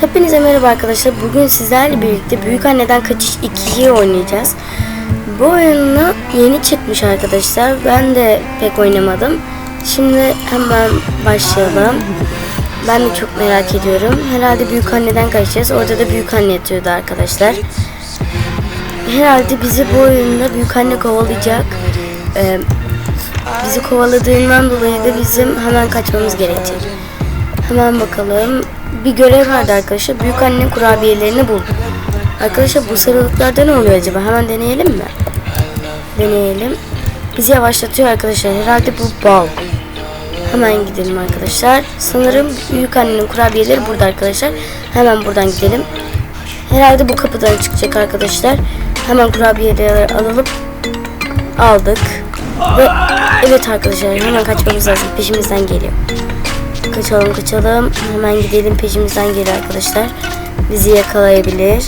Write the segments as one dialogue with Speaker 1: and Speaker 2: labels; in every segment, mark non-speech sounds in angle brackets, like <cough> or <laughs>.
Speaker 1: Hepinize merhaba arkadaşlar. Bugün sizlerle birlikte Büyük Anneden Kaçış 2'yi oynayacağız. Bu oyunu yeni çıkmış arkadaşlar. Ben de pek oynamadım. Şimdi hemen başlayalım. Ben de çok merak ediyorum. Herhalde Büyük Anneden kaçacağız. Orada da Büyük Anne yatıyordu arkadaşlar. Herhalde bizi bu oyunda Büyük Anne kovalayacak. Ee, bizi kovaladığından dolayı da bizim hemen kaçmamız gerekecek. Hemen bakalım. Bir görev vardı arkadaşlar. Büyük anne kurabiyelerini bul. Arkadaşlar bu sarılıklarda ne oluyor acaba? Hemen deneyelim mi? Deneyelim. Bizi yavaşlatıyor arkadaşlar. Herhalde bu bal. Hemen gidelim arkadaşlar. Sanırım büyük annenin kurabiyeleri burada arkadaşlar. Hemen buradan gidelim. Herhalde bu kapıdan çıkacak arkadaşlar. Hemen kurabiyeleri alalım. Aldık. Ve evet arkadaşlar hemen kaçmamız lazım. Peşimizden geliyor. Kaçalım kaçalım. Hemen gidelim peşimizden geliyor arkadaşlar. Bizi yakalayabilir.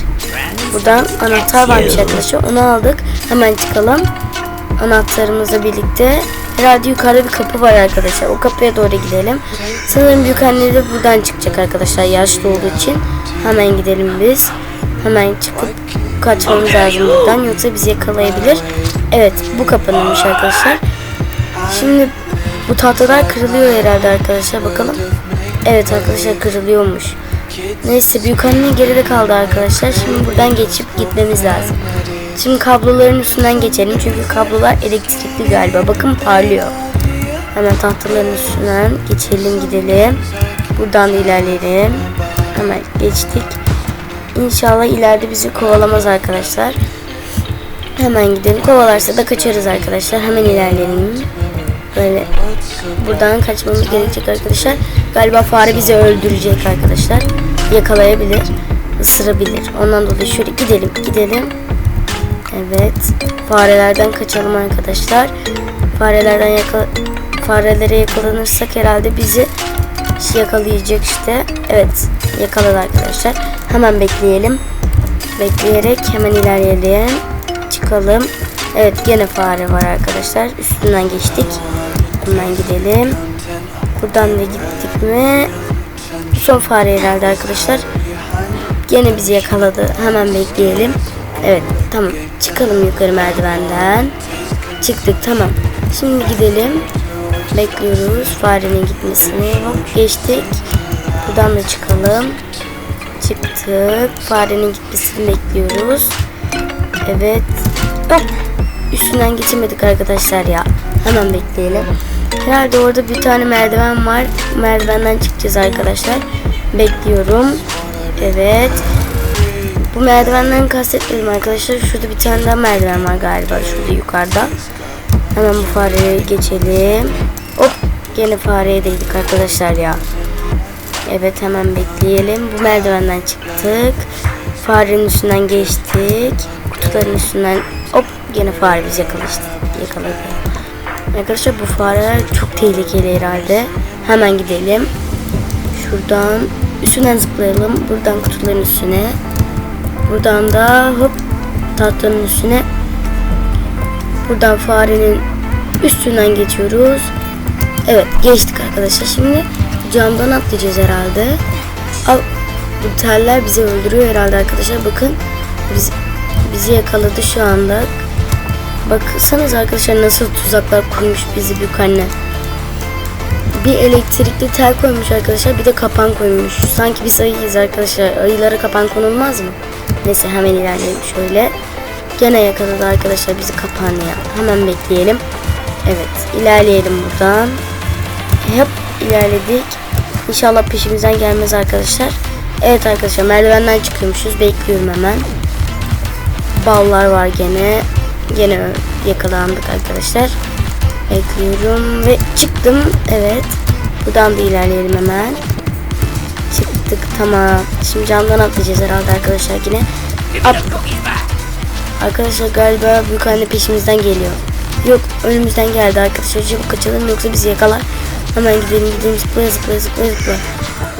Speaker 1: Buradan anahtar varmış arkadaşlar. Onu aldık. Hemen çıkalım. Anahtarımızla birlikte. Herhalde yukarıda bir kapı var arkadaşlar. O kapıya doğru gidelim. Sanırım büyük anne de buradan çıkacak arkadaşlar. Yaşlı olduğu için. Hemen gidelim biz. Hemen çıkıp kaçmamız lazım buradan. Yoksa bizi yakalayabilir. Evet bu kapınınmış arkadaşlar. Şimdi bu tahtalar kırılıyor herhalde arkadaşlar bakalım. Evet arkadaşlar kırılıyormuş. Neyse büyük anne geride kaldı arkadaşlar. Şimdi buradan geçip gitmemiz lazım. Şimdi kabloların üstünden geçelim. Çünkü kablolar elektrikli galiba. Bakın parlıyor. Hemen tahtaların üstünden geçelim gidelim. Buradan da ilerleyelim. Hemen geçtik. İnşallah ileride bizi kovalamaz arkadaşlar. Hemen gidelim. Kovalarsa da kaçarız arkadaşlar. Hemen ilerleyelim. Böyle buradan kaçmamız gerekecek arkadaşlar. Galiba fare bizi öldürecek arkadaşlar. Yakalayabilir. ısırabilir. Ondan dolayı şöyle gidelim gidelim. Evet. Farelerden kaçalım arkadaşlar. Farelerden yakala farelere yakalanırsak herhalde bizi yakalayacak işte. Evet. Yakaladı arkadaşlar. Hemen bekleyelim. Bekleyerek hemen ilerleyelim. Çıkalım. Evet gene fare var arkadaşlar. Üstünden geçtik. Hemen gidelim. Buradan da gittik mi? Son fare herhalde arkadaşlar. Gene bizi yakaladı. Hemen bekleyelim. Evet tamam. Çıkalım yukarı merdivenden. Çıktık tamam. Şimdi gidelim. Bekliyoruz farenin gitmesini. Hop geçtik. Buradan da çıkalım. Çıktık. Farenin gitmesini bekliyoruz. Evet. Hop. Üstünden geçemedik arkadaşlar ya. Hemen bekleyelim. Herhalde orada bir tane merdiven var. Merdivenden çıkacağız arkadaşlar. Bekliyorum. Evet. Bu merdivenden kastetmedim arkadaşlar. Şurada bir tane daha merdiven var galiba. Şurada yukarıda. Hemen bu fareyi geçelim. Hop. Gene fareye değdik arkadaşlar ya. Evet hemen bekleyelim. Bu merdivenden çıktık. Farenin üstünden geçtik. Kutuların üstünden hop gene fare bizi yakaladı. yakaladı. Arkadaşlar bu fareler çok tehlikeli herhalde. Hemen gidelim. Şuradan üstünden zıplayalım. Buradan kutuların üstüne. Buradan da hop tahtanın üstüne. Buradan farenin üstünden geçiyoruz. Evet geçtik arkadaşlar. Şimdi camdan atlayacağız herhalde. Al bu teller bizi öldürüyor herhalde arkadaşlar. Bakın biz, bizi yakaladı şu anda. Baksanız arkadaşlar nasıl tuzaklar kurmuş bizi büyük anne. Bir elektrikli tel koymuş arkadaşlar. Bir de kapan koymuş. Sanki biz ayıyız arkadaşlar. Ayılara kapan konulmaz mı? Neyse hemen ilerleyelim şöyle. Gene yakaladı arkadaşlar bizi kapan ya. Hemen bekleyelim. Evet ilerleyelim buradan. Hep ilerledik. İnşallah peşimizden gelmez arkadaşlar. Evet arkadaşlar merdivenden çıkıyormuşuz. Bekliyorum hemen. Ballar var gene. Gene yakalandık arkadaşlar. Bekliyorum ve çıktım. Evet. Buradan da ilerleyelim hemen. Çıktık tamam. Şimdi camdan atlayacağız herhalde arkadaşlar yine. At. Arkadaşlar galiba büyük anne peşimizden geliyor. Yok önümüzden geldi arkadaşlar. Çabuk kaçalım yoksa bizi yakalar. Hemen gidelim gidelim zıplaya zıplaya zıplaya zıplaya.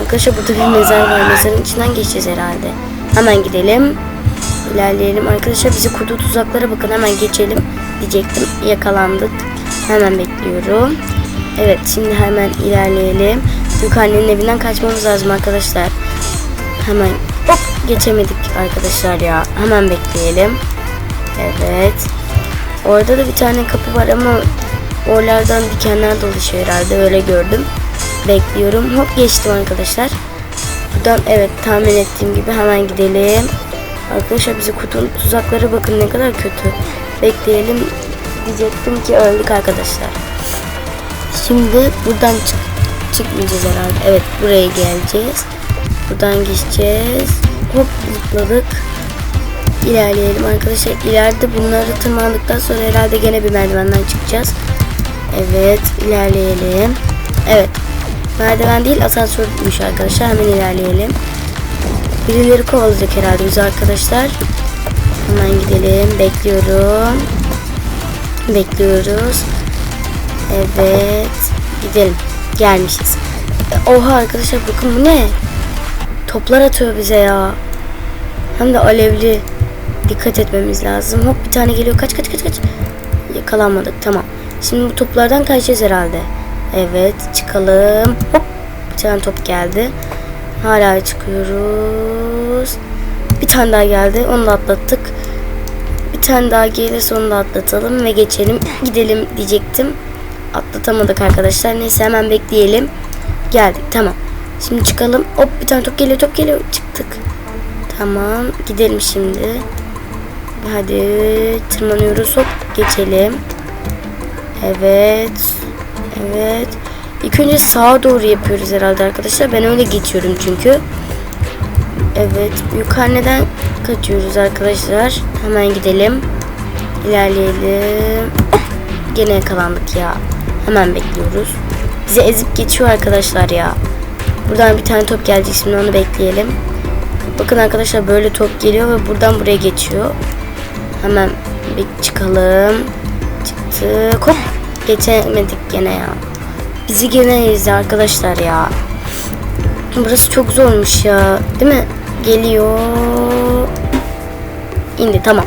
Speaker 1: Arkadaşlar burada bir mezar var. Mezarın içinden geçeceğiz herhalde. Hemen gidelim. İlerleyelim. Arkadaşlar bizi kurduğu tuzaklara bakın. Hemen geçelim diyecektim. Yakalandık. Hemen bekliyorum. Evet şimdi hemen ilerleyelim. Büyük annenin evinden kaçmamız lazım arkadaşlar. Hemen hop geçemedik arkadaşlar ya. Hemen bekleyelim. Evet. Orada da bir tane kapı var ama oralardan dikenler dolaşıyor herhalde öyle gördüm. Bekliyorum. Hop geçtim arkadaşlar. Buradan evet tahmin ettiğim gibi hemen gidelim. Arkadaşlar bizi kutunun tuzakları bakın ne kadar kötü. Bekleyelim diyecektim ki öldük arkadaşlar. Şimdi buradan çık çıkmayacağız herhalde. Evet buraya geleceğiz. Buradan geçeceğiz. Hop zıpladık. İlerleyelim arkadaşlar. İleride bunları tırmandıktan sonra herhalde gene bir merdivenden çıkacağız. Evet ilerleyelim. Evet. Merdiven değil asansörmüş arkadaşlar. Hemen ilerleyelim. Birileri kovalayacak herhalde bizi arkadaşlar. Hemen gidelim. Bekliyorum. Bekliyoruz. Evet. Gidelim. Gelmişiz. Oha arkadaşlar bakın bu ne? Toplar atıyor bize ya. Hem de alevli. Dikkat etmemiz lazım. Hop bir tane geliyor. Kaç kaç kaç kaç. Yakalanmadık. Tamam. Şimdi bu toplardan kaçacağız herhalde. Evet çıkalım. Hop bir tane top geldi. Hala çıkıyoruz. Bir tane daha geldi. Onu da atlattık. Bir tane daha gelirse onu da atlatalım ve geçelim. <laughs> Gidelim diyecektim. Atlatamadık arkadaşlar. Neyse hemen bekleyelim. Geldik tamam. Şimdi çıkalım. Hop bir tane top geliyor top geliyor. Çıktık. Tamam gidelim şimdi. Hadi tırmanıyoruz hop geçelim. Evet. Evet. İlk önce sağa doğru yapıyoruz herhalde arkadaşlar. Ben öyle geçiyorum çünkü. Evet. Yukarıdan kaçıyoruz arkadaşlar. Hemen gidelim. İlerleyelim. Hop. Gene yakalandık ya. Hemen bekliyoruz. Bizi ezip geçiyor arkadaşlar ya. Buradan bir tane top gelecek şimdi onu bekleyelim. Bakın arkadaşlar böyle top geliyor ve buradan buraya geçiyor. Hemen bir çıkalım. Çıktık. Hop. Geçemedik gene ya. Bizi ezdi arkadaşlar ya. Burası çok zormuş ya. Değil mi? Geliyor. İndi tamam.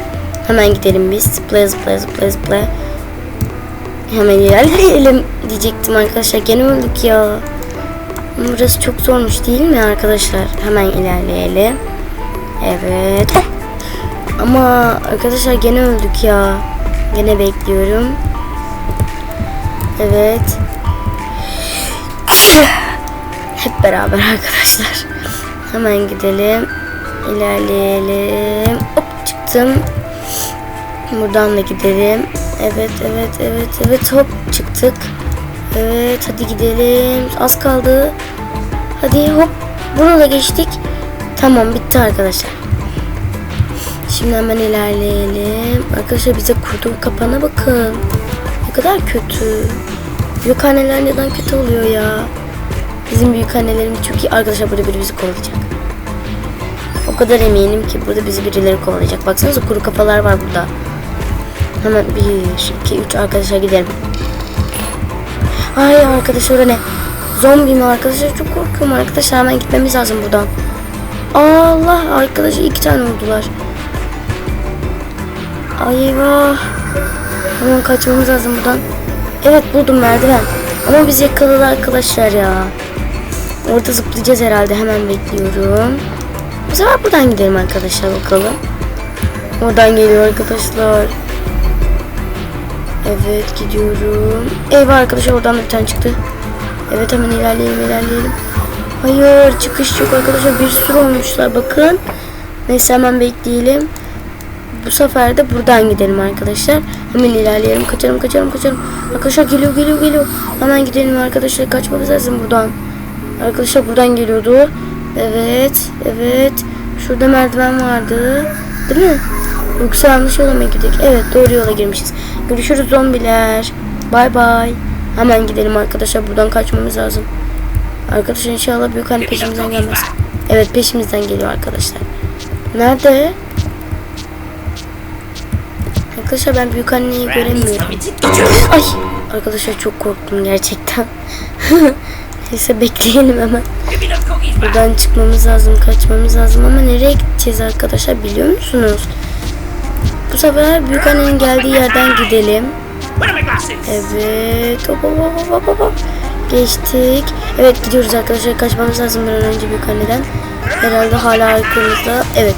Speaker 1: Hemen gidelim biz. Zıplaya zıplaya zıplaya zıplaya. Hemen ilerleyelim diyecektim arkadaşlar. Gene öldük ya. Burası çok zormuş değil mi arkadaşlar? Hemen ilerleyelim. Evet. Ama arkadaşlar gene öldük ya. Gene bekliyorum. Evet. Hep beraber arkadaşlar. Hemen gidelim. İlerleyelim. Hop çıktım. Buradan da gidelim. Evet evet evet evet hop çıktık. Evet hadi gidelim. Az kaldı. Hadi hop. Bunu da geçtik. Tamam bitti arkadaşlar. Şimdi hemen ilerleyelim. Arkadaşlar bize kurduğu kapana bakın. Ne kadar kötü. Büyük anneler neden kötü oluyor ya? Bizim büyük annelerimiz çok iyi. Arkadaşlar burada biri bizi kovalayacak. O kadar eminim ki burada bizi birileri kovalayacak. Baksanıza kuru kafalar var burada. Hemen 1, 2, 3 arkadaşlar gidelim. Ay arkadaşlar orada ne? Zombi mi arkadaşlar? Çok korkuyorum arkadaşlar. Hemen gitmemiz lazım buradan. Allah arkadaşlar iki tane oldular. Ay eyvah. Hemen kaçmamız lazım buradan. Evet buldum merdiven. Ama bizi yakaladı arkadaşlar ya. Orada zıplayacağız herhalde. Hemen bekliyorum. Bu sefer buradan gidelim arkadaşlar bakalım. Oradan geliyor arkadaşlar. Evet gidiyorum. Eyvah arkadaşlar oradan da bir tane çıktı. Evet hemen ilerleyelim ilerleyelim. Hayır çıkış yok arkadaşlar bir sürü olmuşlar bakın. Neyse hemen bekleyelim. Bu sefer de buradan gidelim arkadaşlar. Hemen ilerleyelim. Kaçalım kaçalım kaçalım. Arkadaşlar geliyor geliyor geliyor. Hemen gidelim arkadaşlar. Kaçmamız lazım buradan. Arkadaşlar buradan geliyordu. Evet. Evet. Şurada merdiven vardı. Değil mi? Yoksa yanlış yola mı girdik? Evet doğru yola girmişiz. Görüşürüz zombiler. Bay bay. Hemen gidelim arkadaşlar. Buradan kaçmamız lazım. Arkadaşlar inşallah büyük anne peşimizden gelmez. Evet peşimizden geliyor arkadaşlar. Nerede? Arkadaşlar ben büyük anneyi göremiyorum. Ay arkadaşlar çok korktum gerçekten. <laughs> Neyse bekleyelim hemen. Buradan çıkmamız lazım, kaçmamız lazım ama nereye gideceğiz arkadaşlar biliyor musunuz? Bu sefer büyük annenin geldiği yerden gidelim. Evet. Hop hop hop hop hop. Geçtik. Evet gidiyoruz arkadaşlar. Kaçmamız lazım bir an önce büyük anneden. Herhalde hala arkamızda. Evet.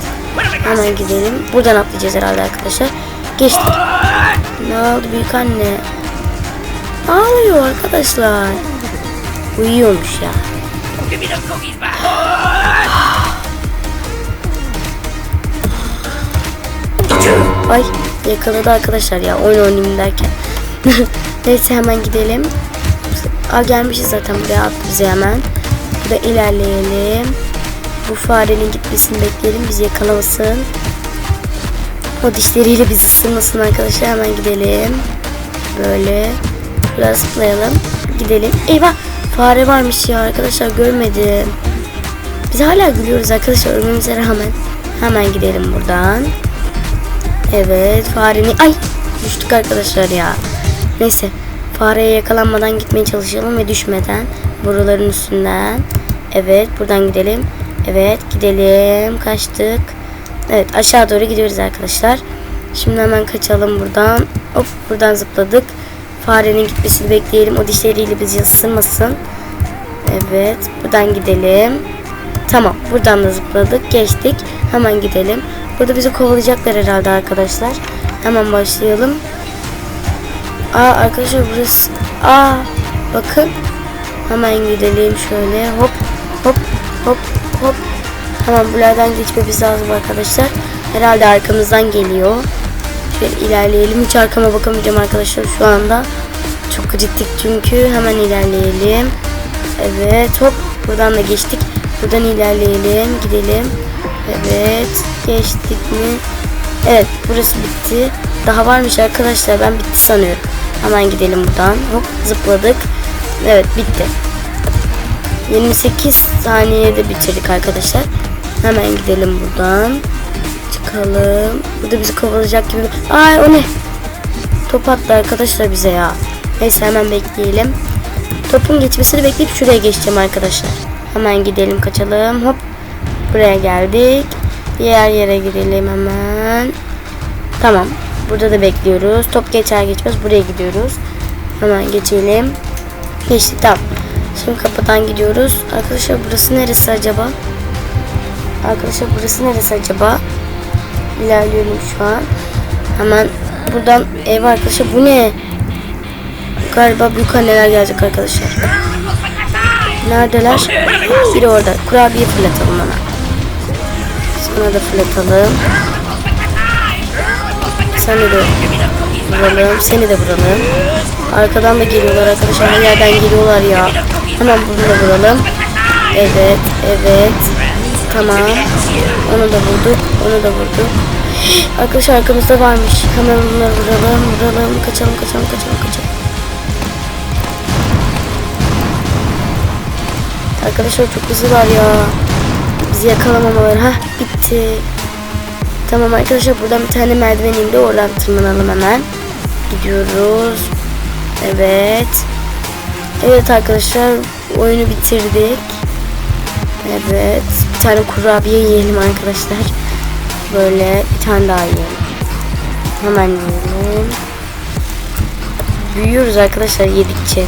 Speaker 1: Hemen gidelim. Buradan atlayacağız herhalde arkadaşlar. Geçtik. Ne oldu büyük anne? Ağlıyor arkadaşlar. Uyuyormuş ya. Ay yakaladı arkadaşlar ya oyun oynayayım derken. <laughs> Neyse hemen gidelim. Aa gelmişiz zaten buraya attı bizi hemen. Burada ilerleyelim. Bu farenin gitmesini bekleyelim bizi yakalamasın. O dişleriyle bizi ısırmasın arkadaşlar hemen gidelim. Böyle. Biraz zıplayalım. Gidelim. Eyvah fare varmış ya arkadaşlar görmedim. Biz hala gülüyoruz arkadaşlar ölmemize rağmen. Hemen gidelim buradan. Evet farenin... Ay düştük arkadaşlar ya. Neyse fareye yakalanmadan gitmeye çalışalım ve düşmeden. Buraların üstünden. Evet buradan gidelim. Evet gidelim. Kaçtık. Evet aşağı doğru gidiyoruz arkadaşlar. Şimdi hemen kaçalım buradan. Hop buradan zıpladık. Farenin gitmesini bekleyelim. O dişleriyle bizi ısırmasın. Evet buradan gidelim. Tamam buradan da zıpladık. Geçtik. Hemen gidelim. Burada bizi kovalayacaklar herhalde arkadaşlar. Hemen başlayalım. Aa arkadaşlar burası. Aa bakın. Hemen gidelim şöyle. Hop hop hop hop. Hemen buralardan geçmemiz lazım arkadaşlar. Herhalde arkamızdan geliyor. Şöyle ilerleyelim. Hiç arkama bakamayacağım arkadaşlar şu anda. Çok kritik çünkü. Hemen ilerleyelim. Evet hop. Buradan da geçtik. Buradan ilerleyelim. Gidelim. Evet. Geçtik mi? Evet burası bitti. Daha varmış arkadaşlar. Ben bitti sanıyorum. Hemen gidelim buradan. Hop zıpladık. Evet bitti. 28 saniyede bitirdik arkadaşlar. Hemen gidelim buradan. Çıkalım. Burada bizi kovalayacak gibi. Ay o ne? Top attı arkadaşlar bize ya. Neyse hemen bekleyelim. Topun geçmesini bekleyip şuraya geçeceğim arkadaşlar. Hemen gidelim kaçalım. Hop. Buraya geldik. Diğer yere gidelim hemen. Tamam. Burada da bekliyoruz. Top geçer geçmez buraya gidiyoruz. Hemen geçelim. Geçtik tamam. Şimdi kapıdan gidiyoruz. Arkadaşlar burası neresi acaba? Arkadaşlar burası neresi acaba? İlerliyorum şu an. Hemen buradan ev arkadaşlar bu ne? Galiba büyük anneler gelecek arkadaşlar. Neredeler? Biri orada. Kurabiye fırlatalım ona. Sana da fırlatalım. Seni de vuralım. Seni de vuralım. Arkadan da geliyorlar arkadaşlar. Her yerden geliyorlar ya. Hemen bunu da vuralım. Evet. Evet. Tamam. Onu da vurduk. Onu da vurduk. Arkadaşlar arkamızda varmış. Hemen bunları vuralım. Vuralım. Kaçalım kaçalım kaçalım kaçalım. Arkadaşlar çok hızlılar ya. Bizi yakalamamaları. Hah bitti. Tamam arkadaşlar buradan bir tane merdiven indi. Oradan tırmanalım hemen. Gidiyoruz. Evet. Evet arkadaşlar oyunu bitirdik. Evet. Bir tane kurabiye yiyelim arkadaşlar. Böyle bir tane daha yiyelim. Hemen yiyelim. Büyüyoruz arkadaşlar yedikçe.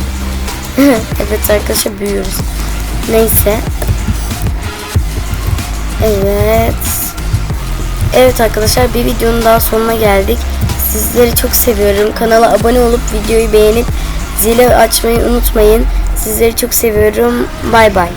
Speaker 1: <laughs> evet arkadaşlar büyüyoruz. Neyse. Evet. Evet arkadaşlar bir videonun daha sonuna geldik. Sizleri çok seviyorum. Kanala abone olup videoyu beğenip zili açmayı unutmayın. Sizleri çok seviyorum. Bay bay.